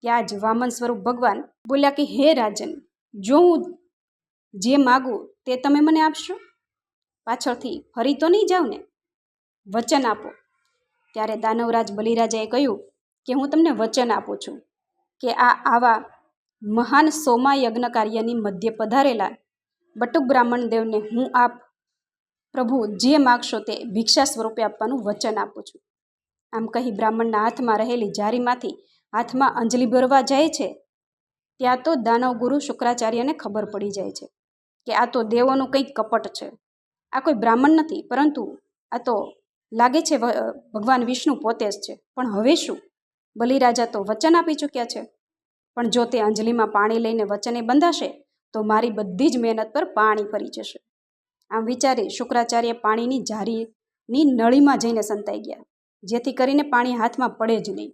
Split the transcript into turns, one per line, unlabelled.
ત્યાં જ વામન સ્વરૂપ ભગવાન બોલ્યા કે, હે રાજન, જો હું જે માગું તે તમે મને આપશો? પાછળથી ફરી તો નહીં જાઉં ને? વચન આપો. ત્યારે દાનવરાજ બલિરાજાએ કહ્યું કે, હું તમને વચન આપું છું કે આ આવા મહાન સોમા યજ્ઞ કાર્યની મધ્ય પધારેલા બટુક બ્રાહ્મણ દેવને હું આપ પ્રભુ જે માગશો તે ભિક્ષા સ્વરૂપે આપવાનું વચન આપું છું. આમ કહી બ્રાહ્મણના હાથમાં રહેલી જારીમાંથી હાથમાં અંજલિ ભરવા જાય છે, ત્યાં તો દાનવ ગુરુ શુક્રાચાર્યને ખબર પડી જાય છે કે આ તો દેવોનું કંઈક કપટ છે. આ કોઈ બ્રાહ્મણ નથી, પરંતુ આ તો લાગે છે ભગવાન વિષ્ણુ પોતે જ છે. પણ હવે શું? બલિરાજા તો વચન આપી ચૂક્યા છે. પણ જો તે અંજલિમાં પાણી લઈને વચને બંધાશે, તો મારી બધી જ મહેનત પર પાણી ફરી જશે. આમ વિચારી શુક્રાચાર્ય પાણીની જારીની નળીમાં જઈને સંતાઈ ગયા, જેથી કરીને પાણી હાથમાં પડે જ નહીં.